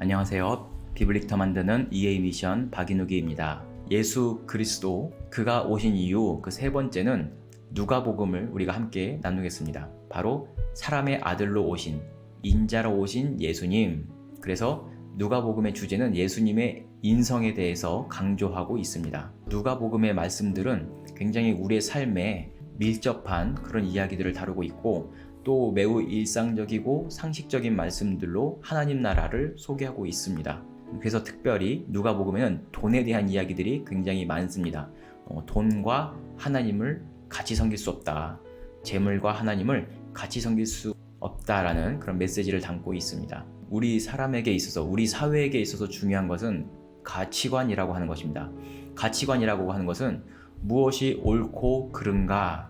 안녕하세요. 비블릭터 만드는 EA 미션 박인욱이입니다. 예수 그리스도 그가 오신 이유 그 세 번째는 누가복음을 우리가 함께 나누겠습니다. 바로 사람의 아들로 오신 인자로 오신 예수님. 그래서 누가복음의 주제는 예수님의 인성에 대해서 강조하고 있습니다. 누가복음의 말씀들은 굉장히 우리의 삶에 밀접한 그런 이야기들을 다루고 있고 또 매우 일상적이고 상식적인 말씀들로 하나님 나라를 소개하고 있습니다. 그래서 특별히 누가복음에는 돈에 대한 이야기들이 굉장히 많습니다. 어, 돈과 하나님을 같이 섬길 수 없다. 재물과 하나님을 같이 섬길 수 없다라는 그런 메시지를 담고 있습니다. 우리 사람에게 있어서 우리 사회에게 있어서 중요한 것은 가치관이라고 하는 것입니다. 가치관이라고 하는 것은 무엇이 옳고 그른가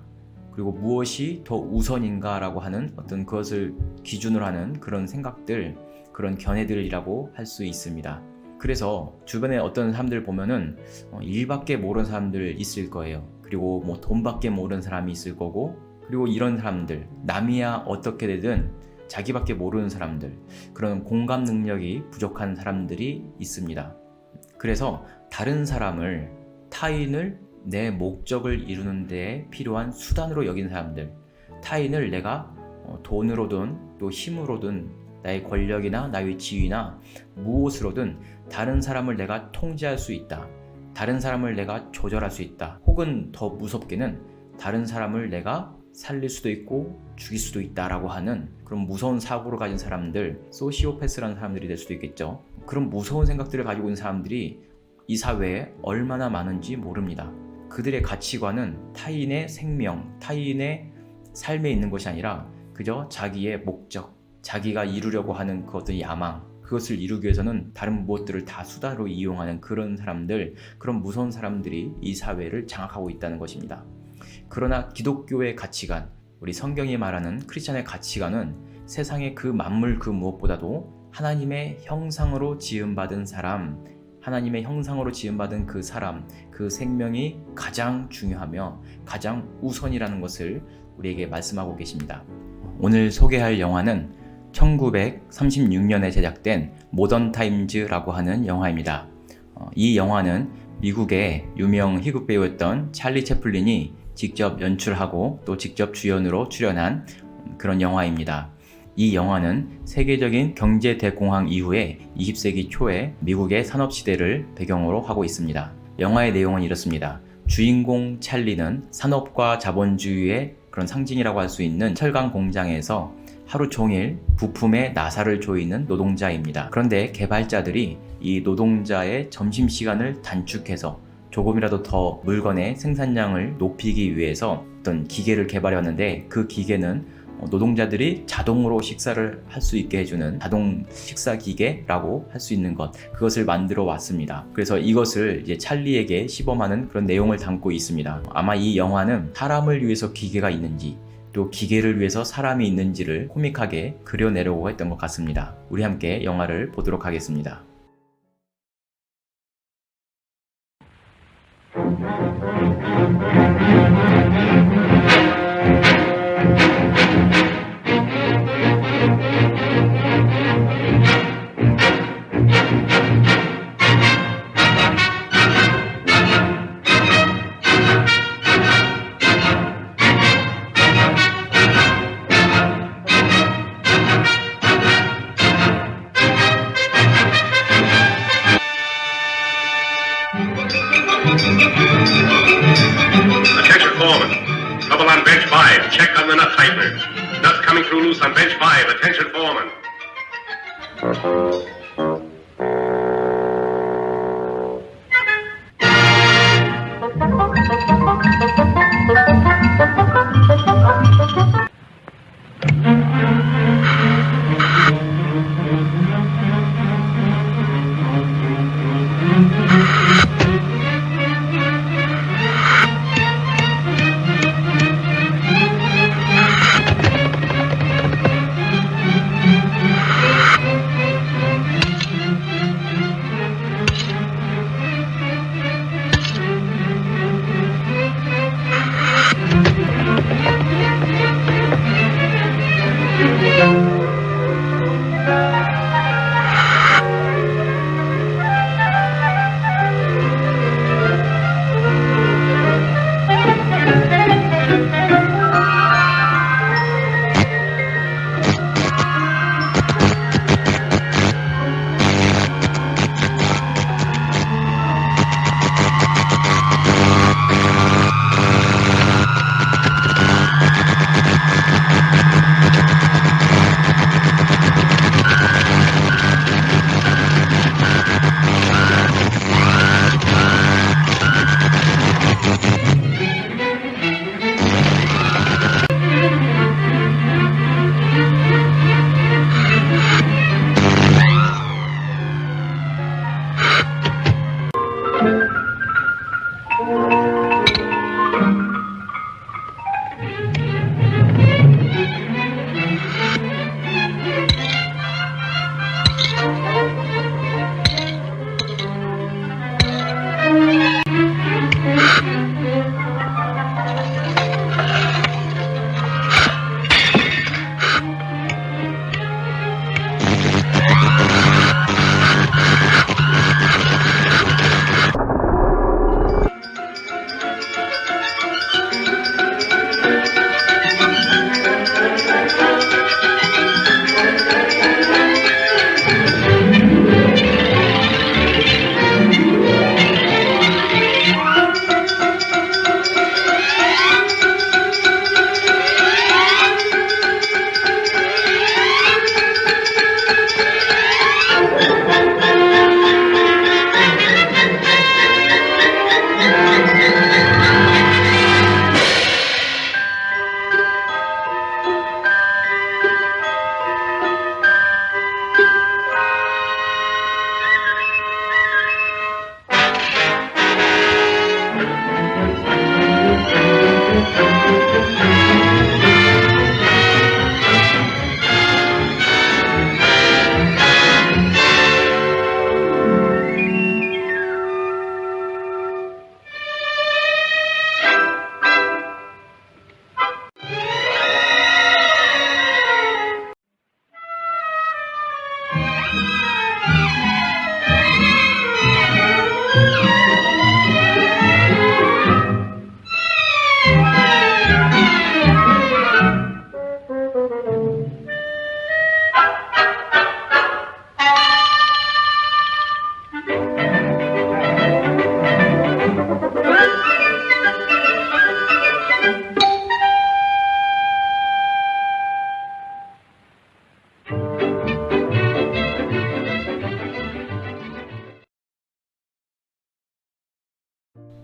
그리고 무엇이 더 우선인가라고 하는 어떤 그것을 기준으로 하는 그런 생각들, 그런 견해들이라고 할 수 있습니다. 그래서 주변에 어떤 사람들 보면은 어, 일밖에 모르는 사람들 있을 거예요. 그리고 뭐 돈밖에 모르는 사람이 있을 거고, 그리고 이런 사람들, 남이야 어떻게 되든 자기밖에 모르는 사람들, 그런 공감 능력이 부족한 사람들이 있습니다. 그래서 다른 사람을, 타인을 내 목적을 이루는 데 필요한 수단으로 여긴 사람들, 타인을 내가 어, 돈으로든 또 힘으로든 나의 권력이나 나의 지위나 무엇으로든 다른 사람을 내가 통제할 수 있다. 다른 사람을 내가 조절할 수 있다. 혹은 더 무섭게는 다른 사람을 내가 살릴 수도 있고 죽일 수도 있다라고 하는 그런 무서운 사고를 가진 사람들, 소시오패스라는 사람들이 될 수도 있겠죠. 그런 무서운 생각들을 가지고 있는 사람들이 이 사회에 얼마나 많은지 모릅니다. 그들의 가치관은 타인의 생명, 타인의 삶에 있는 것이 아니라 그저 자기의 목적, 자기가 이루려고 하는 그 어떤 야망, 그것을 이루기 위해서는 다른 무엇들을 다 수단으로 이용하는 그런 사람들, 그런 무서운 사람들이 이 사회를 장악하고 있다는 것입니다. 그러나 기독교의 가치관, 우리 성경이 말하는 크리스천의 가치관은 세상의 그 만물 그 무엇보다도 하나님의 형상으로 지음받은 사람, 하나님의 형상으로 지음받은 그 사람, 그 생명이 가장 중요하며 가장 우선이라는 것을 우리에게 말씀하고 계십니다. 오늘 소개할 영화는 1936년에 제작된 모던 타임즈라고 하는 영화입니다. 어, 이 영화는 미국의 유명 희극 배우였던 찰리 채플린이 직접 연출하고 또 직접 주연으로 출연한 그런 영화입니다. 이 영화는 세계적인 경제 대공황 이후에 20세기 초에 미국의 산업 시대를 배경으로 하고 있습니다. 영화의 내용은 이렇습니다. 주인공 찰리는 산업과 자본주의의 그런 상징이라고 할 수 있는 철강 공장에서 하루 종일 부품에 나사를 조이는 노동자입니다. 그런데 개발자들이 이 노동자의 점심시간을 단축해서 조금이라도 더 물건의 생산량을 높이기 위해서 어떤 기계를 개발했는데 그 기계는 노동자들이 자동으로 식사를 할 수 있게 해주는 자동 식사 기계라고 할 수 있는 것 그것을 만들어 왔습니다. 그래서 이것을 이제 찰리에게 시범하는 그런 내용을 담고 있습니다. 아마 이 영화는 사람을 위해서 기계가 있는지 또 기계를 위해서 사람이 있는지를 코믹하게 그려내려고 했던 것 같습니다. 우리 함께 영화를 보도록 하겠습니다. foreman. Trouble on bench five. Check on the nut hyper. Nuts coming through loose on bench five. Attention, foreman.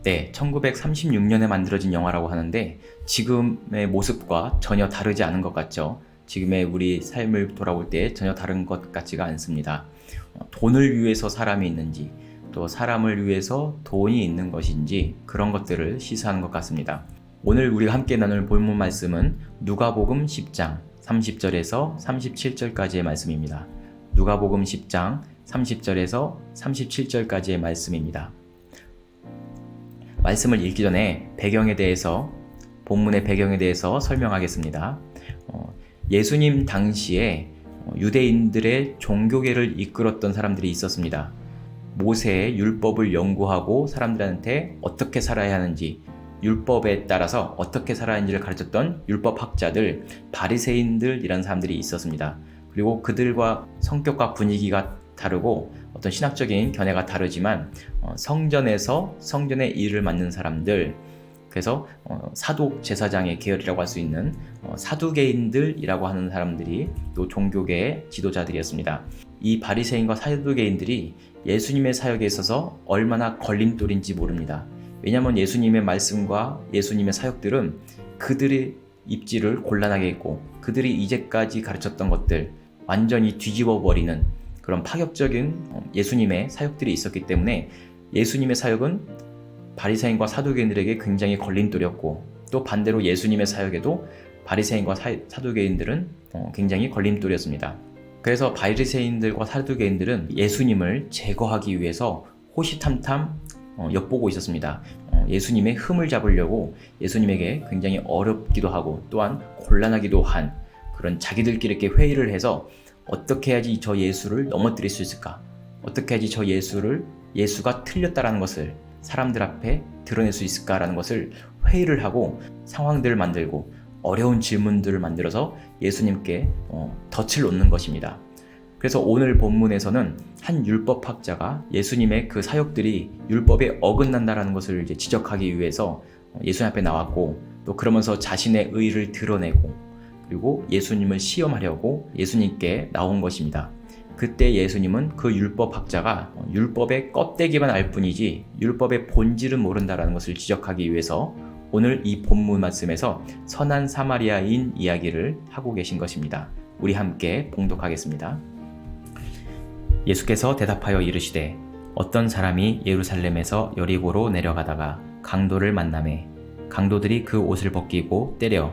네, 1936년에 만들어진 영화라고 하는데 지금의 모습과 전혀 다르지 않은 것 같죠. 지금의 우리 삶을 돌아볼 때 전혀 다른 것 같지가 않습니다. 어, 돈을 위해서 사람이 있는지 또 사람을 위해서 돈이 있는 것인지 그런 것들을 시사하는 것 같습니다. 오늘 우리가 함께 나눌 본문 말씀은 누가복음 10장 30절에서 37절까지의 말씀입니다. 누가복음 10장 30절에서 37절까지의 말씀입니다. 말씀을 읽기 전에 배경에 대해서 본문의 배경에 대해서 설명하겠습니다. 어, 예수님 당시에 어, 유대인들의 종교계를 이끌었던 사람들이 있었습니다. 모세의 율법을 연구하고 사람들한테 어떻게 살아야 하는지 율법에 따라서 어떻게 살아야 하는지를 가르쳤던 율법학자들, 바리새인들이라는 사람들이 있었습니다. 그리고 그들과 성격과 분위기가 다르고 어떤 신학적인 견해가 다르지만 어, 성전에서 성전의 일을 맡는 사람들 그래서 어, 사독 제사장의 계열이라고 할 수 있는 어, 사두개인들이라고 하는 사람들이 또 종교계의 지도자들이었습니다. 이 바리새인과 사두개인들이 예수님의 사역에 있어서 얼마나 걸림돌인지 모릅니다. 왜냐하면 예수님의 말씀과 예수님의 사역들은 그들의 입지를 곤란하게 했고 그들이 이제까지 가르쳤던 것들 완전히 뒤집어 버리는 그런 파격적인 어, 예수님의 사역들이 있었기 때문에 예수님의 사역은 바리새인과 사두개인들에게 굉장히 걸림돌이었고 또 반대로 예수님의 사역에도 바리새인과 사- 사두개인들은 어, 굉장히 걸림돌이었습니다. 그래서 바리새인들과 사두개인들은 예수님을 제거하기 위해서 호시탐탐 어, 엿보고 있었습니다. 어, 예수님의 흠을 잡으려고 예수님에게 굉장히 어렵기도 하고 또한 곤란하기도 한 그런 자기들끼리 회의를 해서 어떻게 해야지 저 예수를 넘어뜨릴 수 있을까? 어떻게 해야지 저 예수를 예수가 틀렸다라는 것을 사람들 앞에 드러낼 수 있을까라는 것을 회의를 하고 상황들을 만들고 어려운 질문들을 만들어서 예수님께 어, 덫을 놓는 것입니다. 그래서 오늘 본문에서는 한 율법학자가 예수님의 그 사역들이 율법에 어긋난다라는 것을 이제 지적하기 위해서 어, 예수님 앞에 나왔고 또 그러면서 자신의 의를 드러내고 그리고 예수님을 시험하려고 예수님께 나온 것입니다. 그때 예수님은 그 율법 학자가 어, 율법의 껍데기만 알 뿐이지 율법의 본질은 모른다라는 것을 지적하기 위해서 오늘 이 본문 말씀에서 선한 사마리아인 이야기를 하고 계신 것입니다. 우리 함께 봉독하겠습니다. 예수께서 대답하여 이르시되 어떤 사람이 예루살렘에서 여리고로 내려가다가 강도를 만남에 강도들이 그 옷을 벗기고 때려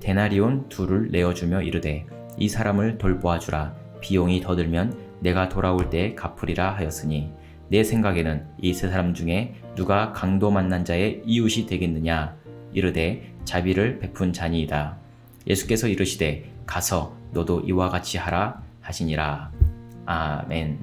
데나리온 둘을 내어주며 이르되 이 사람을 돌보아 주라. 비용이 더 들면 내가 돌아올 때 갚으리라 하였으니 내 생각에는 이 세 사람 중에 누가 강도 만난 자의 이웃이 되겠느냐 이르되 자비를 베푼 자니이다. 예수께서 이르시되 가서 너도 이와 같이 하라 하시니라. 아멘.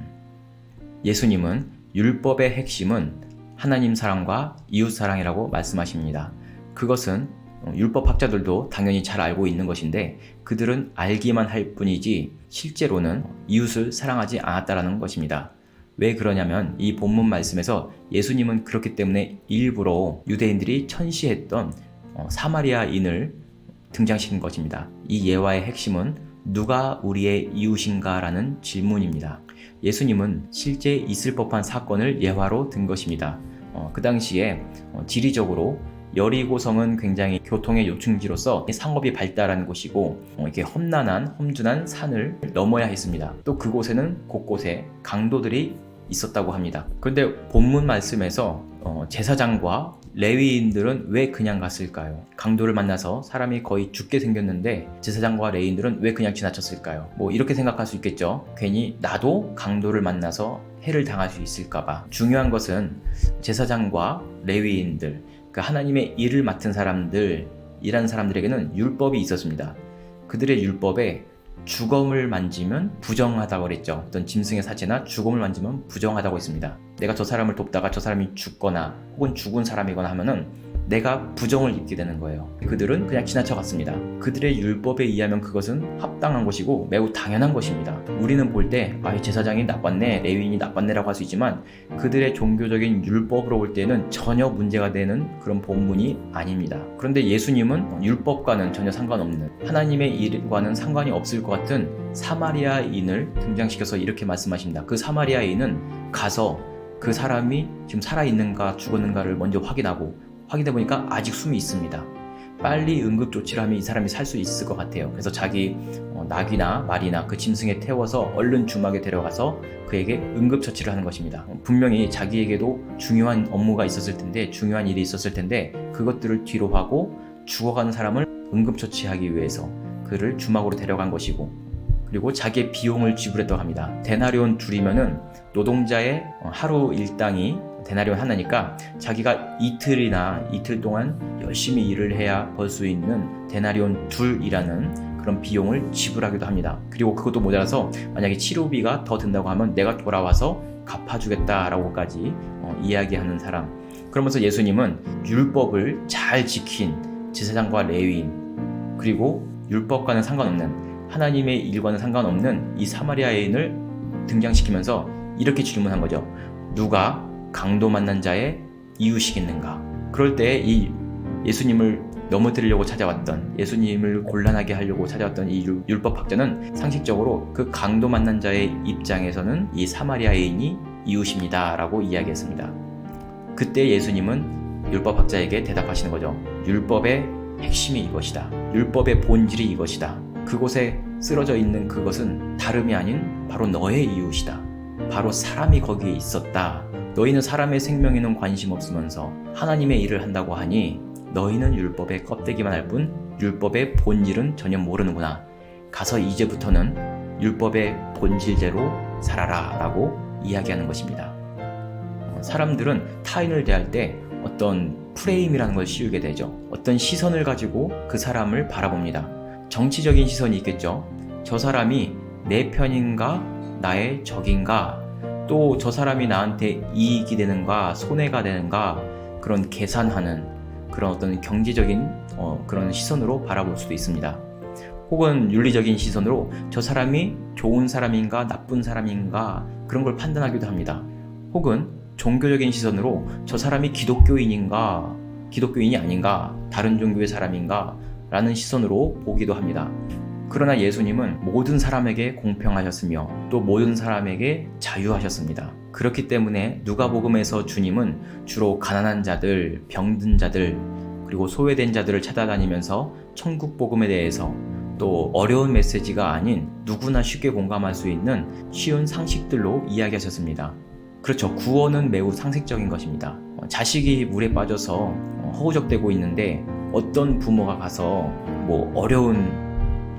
예수님은 율법의 핵심은 하나님 사랑과 이웃 사랑이라고 말씀하십니다. 그것은 율법 학자들도 당연히 잘 알고 있는 것인데 그들은 알기만 할 뿐이지 실제로는 이웃을 사랑하지 않았다라는 것입니다. 왜 그러냐면 이 본문 말씀에서 예수님은 그렇기 때문에 일부러 유대인들이 천시했던 어, 사마리아인을 등장시킨 것입니다. 이 예화의 핵심은 누가 우리의 이웃인가라는 질문입니다. 예수님은 실제 있을 법한 사건을 예화로 든 것입니다. 어, 그 당시에 어, 지리적으로 여리고성은 굉장히 교통의 요충지로서 상업이 발달한 곳이고 어, 이렇게 험난한 험준한 산을 넘어야 했습니다. 또 그곳에는 곳곳에 강도들이 있었다고 합니다. 그런데 본문 말씀에서 어, 제사장과 레위인들은 왜 그냥 갔을까요? 강도를 만나서 사람이 거의 죽게 생겼는데 제사장과 레위인들은 왜 그냥 지나쳤을까요? 뭐 이렇게 생각할 수 있겠죠. 괜히 나도 강도를 만나서 해를 당할 수 있을까봐. 중요한 것은 제사장과 레위인들, 그 하나님의 일을 맡은 사람들, 이란 사람들에게는 율법이 있었습니다. 그들의 율법에 죽음을 만지면 부정하다고 그랬죠. 어떤 짐승의 사체나 죽음을 만지면 부정하다고 했습니다. 내가 저 사람을 돕다가 저 사람이 죽거나 혹은 죽은 사람이거나 하면은 내가 부정을 입게 되는 거예요. 그들은 그냥 지나쳐 갔습니다. 그들의 율법에 의하면 그것은 합당한 것이고 매우 당연한 것입니다. 우리는 볼 때, 아, 이 제사장이 나빴네, 레위인이 나빴네라고 할 수 있지만 그들의 종교적인 율법으로 볼 때는 전혀 문제가 되는 그런 본문이 아닙니다. 그런데 예수님은 율법과는 전혀 상관없는 하나님의 일과는 상관이 없을 것 같은 사마리아인을 등장시켜서 이렇게 말씀하십니다. 그 사마리아인은 가서 그 사람이 지금 살아있는가 죽었는가를 먼저 확인하고 확인해 보니까 아직 숨이 있습니다. 빨리 응급 조치를 하면 이 사람이 살 수 있을 것 같아요. 그래서 자기 어, 낙이나 말이나 그 짐승에 태워서 얼른 주막에 데려가서 그에게 응급 처치를 하는 것입니다. 어, 분명히 자기에게도 중요한 업무가 있었을 텐데 중요한 일이 있었을 텐데 그것들을 뒤로 하고 죽어가는 사람을 응급 처치하기 위해서 그를 주막으로 데려간 것이고 그리고 자기의 비용을 지불했다고 합니다. 데나리온 둘이면은 노동자의 어, 하루 일당이 데나리온 하나니까 자기가 이틀이나 이틀 동안 열심히 일을 해야 벌 수 있는 데나리온 둘이라는 그런 비용을 지불하기도 합니다. 그리고 그것도 모자라서 만약에 치료비가 더 든다고 하면 내가 돌아와서 갚아주겠다라고까지 어, 이야기하는 사람. 그러면서 예수님은 율법을 잘 지킨 제사장과 레위인 그리고 율법과는 상관없는 하나님의 일과는 상관없는 이 사마리아인을 등장시키면서 이렇게 질문한 거죠. 누가 강도 만난 자의 이유시겠는가? 그럴 때 이 예수님을 넘어뜨리려고 찾아왔던 예수님을 곤란하게 하려고 찾아왔던 이 율- 율법학자는 상식적으로 그 강도 만난 자의 입장에서는 이 사마리아인이 이웃입니다라고 이야기했습니다. 그때 예수님은 율법학자에게 대답하시는 거죠. 율법의 핵심이 이것이다. 율법의 본질이 이것이다. 그곳에 쓰러져 있는 그것은 다름이 아닌 바로 너의 이웃이다. 바로 사람이 거기에 있었다. 너희는 사람의 생명에는 관심 없으면서 하나님의 일을 한다고 하니 너희는 율법의 껍데기만 알뿐 율법의 본질은 전혀 모르는구나. 가서 이제부터는 율법의 본질대로 살아라 라고 이야기하는 것입니다. 어, 사람들은 타인을 대할 때 어떤 프레임이라는 걸 씌우게 되죠. 어떤 시선을 가지고 그 사람을 바라봅니다. 정치적인 시선이 있겠죠. 저 사람이 내 편인가 나의 적인가 또 저 사람이 나한테 이익이 되는가 손해가 되는가 그런 계산하는 그런 어떤 경제적인 어, 그런 시선으로 바라볼 수도 있습니다. 혹은 윤리적인 시선으로 저 사람이 좋은 사람인가 나쁜 사람인가 그런 걸 판단하기도 합니다. 혹은 종교적인 시선으로 저 사람이 기독교인인가 기독교인이 아닌가 다른 종교의 사람인가 라는 시선으로 보기도 합니다. 그러나 예수님은 모든 사람에게 공평하셨으며 또 모든 사람에게 자유하셨습니다. 그렇기 때문에 누가복음에서 주님은 주로 가난한 자들, 병든 자들, 그리고 소외된 자들을 찾아다니면서 천국 복음에 대해서 또 어려운 메시지가 아닌 누구나 쉽게 공감할 수 있는 쉬운 상식들로 이야기하셨습니다. 그렇죠. 구원은 매우 상식적인 것입니다. 어, 자식이 물에 빠져서 어, 허우적대고 있는데 어떤 부모가 가서 뭐 어려운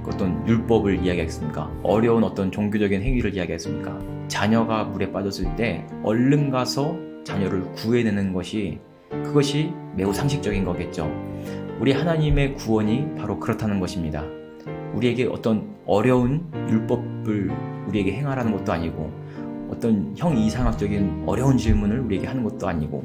어떤 율법을 이야기하겠습니까? 어려운 어떤 종교적인 행위를 이야기하겠습니까? 자녀가 물에 빠졌을 때 얼른 가서 자녀를 구해내는 것이 그것이 매우 상식적인 거겠죠. 우리 하나님의 구원이 바로 그렇다는 것입니다. 우리에게 어떤 어려운 율법을 우리에게 행하라는 것도 아니고 어떤 형 이상학적인 어려운 질문을 우리에게 하는 것도 아니고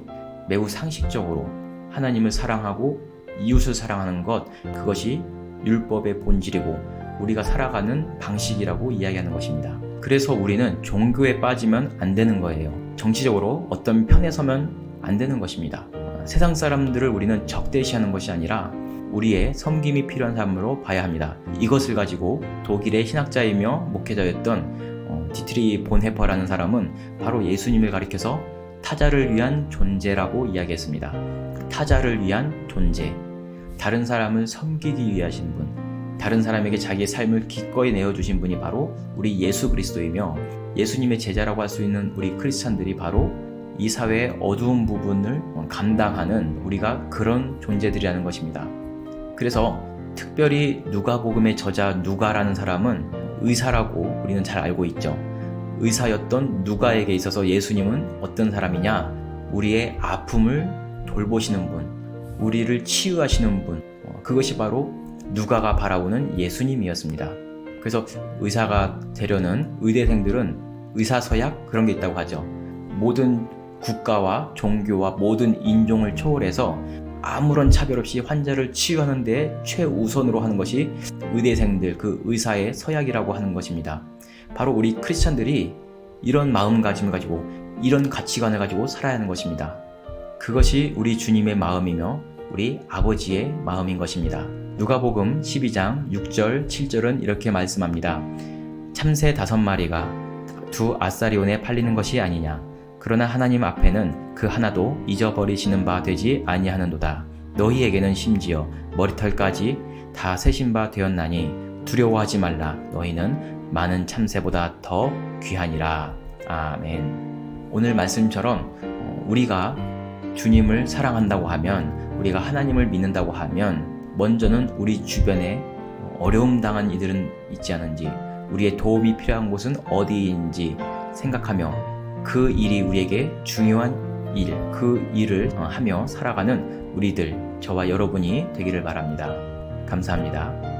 매우 상식적으로 하나님을 사랑하고 이웃을 사랑하는 것 그것이 율법의 본질이고 우리가 살아가는 방식이라고 이야기하는 것입니다. 그래서 우리는 종교에 빠지면 안 되는 거예요. 정치적으로 어떤 편에 서면 안 되는 것입니다. 어, 세상 사람들을 우리는 적대시하는 것이 아니라 우리의 섬김이 필요한 사람으로 봐야 합니다. 이것을 가지고 독일의 신학자이며 목회자였던 어, 디트리 본헤퍼라는 사람은 바로 예수님을 가리켜서 타자를 위한 존재라고 이야기했습니다. 타자를 위한 존재. 다른 사람을 섬기기 위하신 분, 다른 사람에게 자기의 삶을 기꺼이 내어주신 분이 바로 우리 예수 그리스도이며 예수님의 제자라고 할 수 있는 우리 크리스찬들이 바로 이 사회의 어두운 부분을 감당하는 우리가 그런 존재들이라는 것입니다. 그래서 특별히 누가복음의 저자 누가라는 사람은 의사라고 우리는 잘 알고 있죠. 의사였던 누가에게 있어서 예수님은 어떤 사람이냐? 우리의 아픔을 돌보시는 분, 우리를 치유하시는 분. 어, 그것이 바로 누가가 바라보는 예수님이었습니다. 그래서 의사가 되려는 의대생들은 의사서약 그런 게 있다고 하죠. 모든 국가와 종교와 모든 인종을 초월해서 아무런 차별 없이 환자를 치유하는 데 최우선으로 하는 것이 의대생들 그 의사의 서약이라고 하는 것입니다. 바로 우리 크리스천들이 이런 마음가짐을 가지고 이런 가치관을 가지고 살아야 하는 것입니다. 그것이 우리 주님의 마음이며 우리 아버지의 마음인 것입니다. 누가복음 12장 6절 7절은 이렇게 말씀합니다. 참새 다섯 마리가 두 아사리온에 팔리는 것이 아니냐. 그러나 하나님 앞에는 그 하나도 잊어버리시는 바 되지 아니하는도다. 너희에게는 심지어 머리털까지 다 세신 바 되었나니 두려워하지 말라. 너희는 많은 참새보다 더 귀하니라. 아멘. 오늘 말씀처럼 어, 우리가 주님을 사랑한다고 하면 우리가 하나님을 믿는다고 하면 먼저는 우리 주변에 어려움 당한 이들은 있지 않은지 우리의 도움이 필요한 곳은 어디인지 생각하며 그 일이 우리에게 중요한 일, 그 일을 어, 하며 살아가는 우리들, 저와 여러분이 되기를 바랍니다. 감사합니다.